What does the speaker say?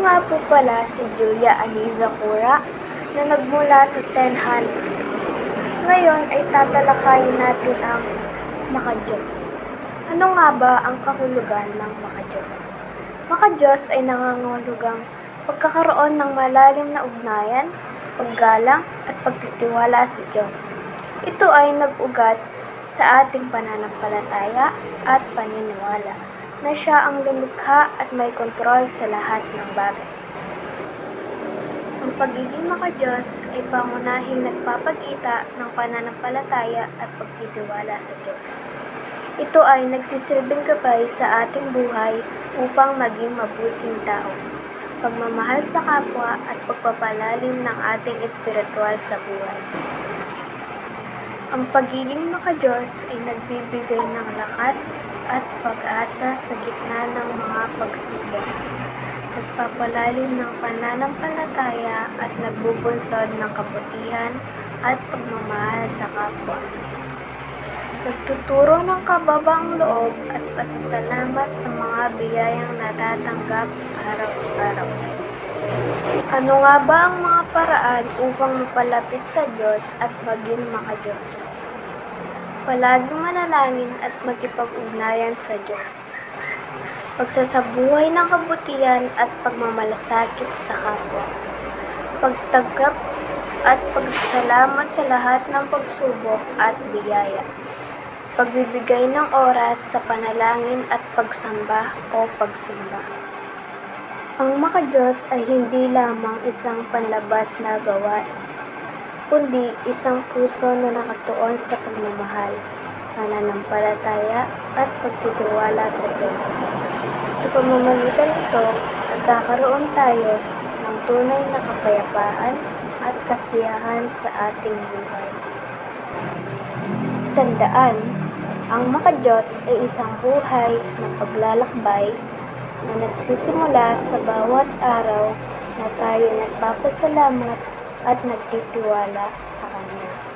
Ako nga po pala si Julia Aliza Cura na nagmula sa Ten Hands. Ngayon ay tatalakayin natin ang Makajos. Ano nga ba ang kahulugan ng Makajos? Makajos ay nangangahulugang pagkakaroon ng malalim na ugnayan, paggalang at pagtitiwala sa Diyos. Ito ay nag-ugat sa ating pananampalataya at paniniwala na siya ang lumikha at may kontrol sa lahat ng bagay. Ang pagiging makadiyos ay pangunahing nagpapagita ng pananampalataya at pagtitiwala sa Diyos. Ito ay nagsisilbing gabay sa ating buhay upang maging mabuting tao, pagmamahal sa kapwa at pagpapalalim ng ating espiritual sa buhay. Ang pagiging makadiyos ay nagbibigay ng lakas at pag-asa sa gitna ng mga pagsubok. Nagpapalalim ng pananampalataya at nagbubunsod ng kabutihan at pagmamahal sa kapwa. Nagtuturo ng kababang loob at pasasalamat sa mga biyayang natatanggap araw-araw. Ano nga ba ang mga paraan upang mapalapit sa Diyos at maging makadiyos? Palaging manalangin at magkipag-ugnayan sa Diyos. Pagsasabuhay ng kabutihan at pagmamalasakit sa kapwa. Pagtanggap at pagsalamat sa lahat ng pagsubok at biyaya. Pagbibigay ng oras sa panalangin at pagsamba o pagsimba. Ang makadiyos ay hindi lamang isang panlabas na gawain, kundi isang puso na nakatuon sa pagmamahal, pananampalataya at pagtitiwala sa Diyos. Sa pamamagitan nito, nagkakaroon tayo ng tunay na kapayapaan at kasiyahan sa ating buhay. Tandaan, ang makadiyos ay isang buhay na paglalakbay na nagsisimula sa bawat araw na tayo nagpapasalamat at nagtitiwala sa Kanya.